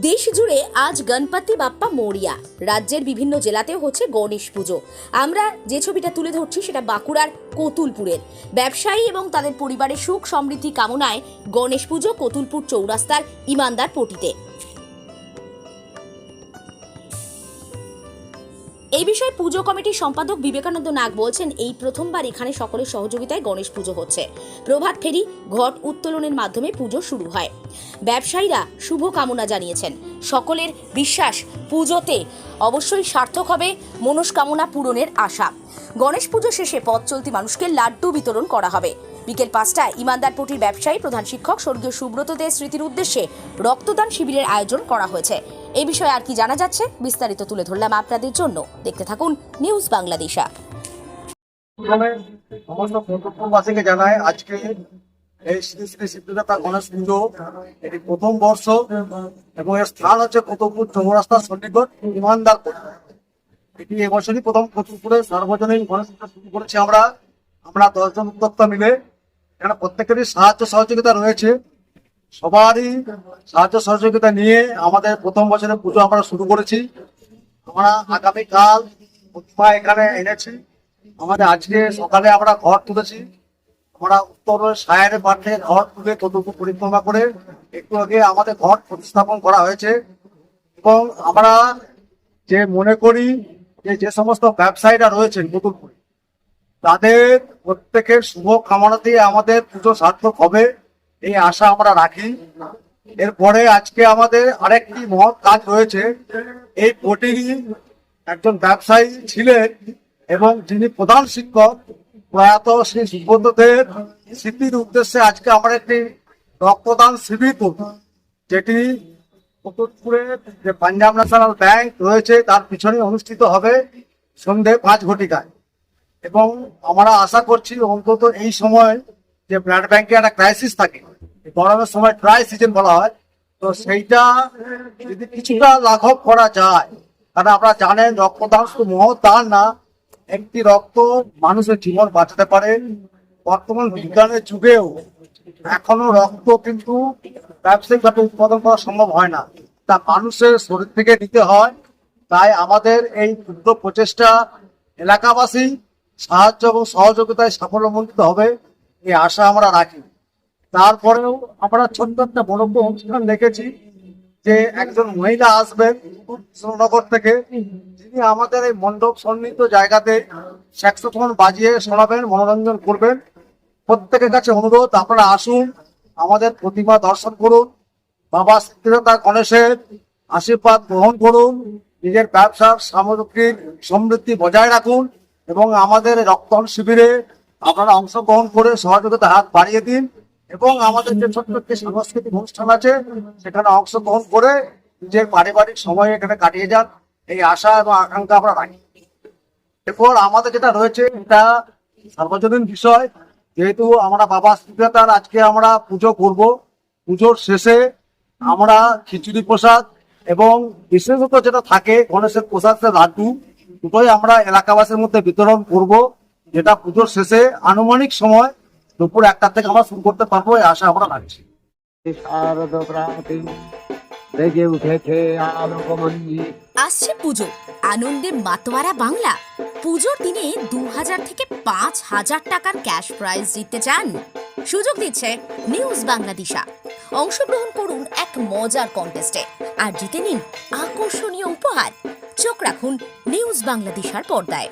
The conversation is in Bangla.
দেশ জুড়ে আজ গণপতি বাপ্পা মরিয়া। রাজ্যের বিভিন্ন জেলাতেও হচ্ছে গণেশ পুজো। আমরা যে ছবিটা তুলে ধরছি সেটা বাঁকুড়ার কতুলপুরের। ব্যবসায়ী এবং তাদের পরিবারের সুখ সমৃদ্ধি কামনায় গণেশ পুজো কতুলপুর চৌরাস্তার ইমানদার পটিতে। এই বিষয়ে পুজো কমিটির সম্পাদক বিবেকানন্দ নাগ বলছেন, এই প্রথমবার এখানে সকলের সহযোগিতায় গণেশ পুজো হচ্ছে। প্রভাত ফেরি ঘট উত্তোলনের মাধ্যমে পুজো শুরু হয়। ব্যবসায়ীরা শুভ কামনা জানিয়েছেন। সকলের বিশ্বাস পুজোতে অবশ্যই সার্থক হবে মনস্কামনা পূরণের আশা। গণেশ পুজো শেষে পথ চলতি মানুষকে লাড্ডু বিতরণ করা হবে। বিকেল পাঁচটায় ইমানদারপটির ব্যবসায়ী প্রধান শিক্ষক স্বর্গীয় সুব্রত দে স্মৃতির উদ্দেশ্যে রক্তদান শিবিরের আয়োজন করা হয়েছে। এই বিষয়ে আর কি জানা যাচ্ছে, বিস্তারিত তুলে ধরলাম আপনাদের জন্য। দেখতে থাকুন নিউজ বাংলাদেশা গণেশ পুজো প্রথম বর্ষ এবং এর স্থান হচ্ছে এটি এবছরই প্রথম শুরু করেছি আমরা। আমরা দশজন উদ্যোক্তা মিলে এখানে প্রত্যেকেরই সাহায্য সহযোগিতা রয়েছে। সবারই সাহায্য সহযোগিতা নিয়ে আমাদের প্রথম বছরের পুজো আমরা শুরু করেছি। আমরা আগামীকাল প্রতিমা এখানে এনেছি। আমাদের আজকে সকালে আমরা ঘর তুলেছি। আমরা উত্তর সায়ের থেকে ঘর তুলে ততটুকু পরিক্রমা করে একটু আগে আমাদের ঘর প্রতিস্থাপন করা হয়েছে। এবং আমরা যে মনে করি যে যে সমস্ত ব্যবসায়ীরা রয়েছেন নতুনপুরে তাদের প্রত্যেকের শুভ কামনা দিয়ে আমাদের পুজো সার্থক হবে, এই আশা আমরা রাখি। এরপরে আজকে আমাদের আরেকটি মহৎ কাজ রয়েছে। এই পোটিং একজন ব্যবসায়ী ছিলেন এবং যিনি প্রধান শিক্ষক, প্রয়াত শ্রী সুব্রতদের স্মৃতির উদ্দেশ্যে আজকে আমরা একটি রক্তদান শিবির করব, যেটি কতুলপুরে যে পাঞ্জাব ন্যাশনাল ব্যাংক রয়েছে, তার পিছনে অনুষ্ঠিত হবে সন্ধে পাঁচ ঘটিকায়। এবং আমরা আশা করছি অন্তত এই সময় যে ব্লাড ব্যাংকে একটা ক্রাইসিস থাকে গরমের সময় ড্রাই সিজন বলা হয়, তো সেইটা যদি কিছুটা লাঘব করা যায় কারণ আপনারা জানেন রক্তদান শুধু মহৎ দান না, একটি রক্ত মানুষের জীবন বাঁচাতে পারে। বর্তমান বিজ্ঞানের যুগেও এখনও রক্ত কিন্তু ব্যবসায়িকভাবে উৎপাদন করা সম্ভব হয় না। তা মানুষের শরীর থেকে নিতে হয়। তাই আমাদের এই ক্ষুদ্র প্রচেষ্টা এলাকাবাসী সাহায্য এবং সহযোগিতায় সাফল্যমণ্ডিত হবে এই আশা আমরা রাখি। তারপরেও আমরা ছোট্ট একটা বড় অনুষ্ঠান দেখেছি যে একজন মহিলা আসবেন শ্রীনগর থেকে। যিনি আমাদের এই মণ্ডপ সন্নিহিত জায়গাতে স্যাক্সোফোন বাজিয়ে শোনাবেন, মনোরঞ্জন করবেন। প্রত্যেকের কাছে অনুরোধ, আপনারা আসুন, আমাদের প্রতিমা দর্শন করুন, বাবা সিদ্ধিদাতা গণেশের আশীর্বাদ গ্রহণ করুন, নিজের ব্যবসার সামগ্রিক সমৃদ্ধি বজায় রাখুন। এবং আমাদের রক্তদান শিবিরে আপনারা অংশগ্রহণ করে সহযোগিতা হাত বাড়িয়ে দিন এবং আমাদের যে ছোট্ট একটি সাংস্কৃতিক অনুষ্ঠান আছে, সেখানে অংশগ্রহণ করে নিজের পারিবারিক সময় এখানে কাটিয়ে যান। এই আশা এবং আকাঙ্ক্ষা আমরা রাখি। এরপর আমাদের যেটা রয়েছে, এটা সার্বজনীন বিষয়। যেহেতু আমরা বাবা শ্রীদাতার আজকে আমরা পুজো করব, পুজোর শেষে আমরা খিচুড়ি প্রসাদ এবং বিশেষত যেটা থাকে, গণেশের প্রসাদ লাড্ডু। দুটোই আমরা এলাকাবাসীর মধ্যে বিতরণ করব। যেটা পুজোর শেষে আনুমানিক সময় দুপুর একটা থেকে আমরা শুরু করতে পারব, এই আশা আমরা রাখছি। আসছে পুজো। আনন্দে মাতোয়ারা বাংলা। পুজোর দিনে দু হাজার থেকে পাঁচ হাজার টাকার ক্যাশ প্রাইজ জিততে চান। সুযোগ দিচ্ছে নিউজ বাংলাদেশা। অংশগ্রহণ করুন এক মজার কন্টেস্টে আর জিতে নিন আকর্ষণীয় উপহার। চোখ রাখুন নিউজ বাংলাদেশার পর্দায়।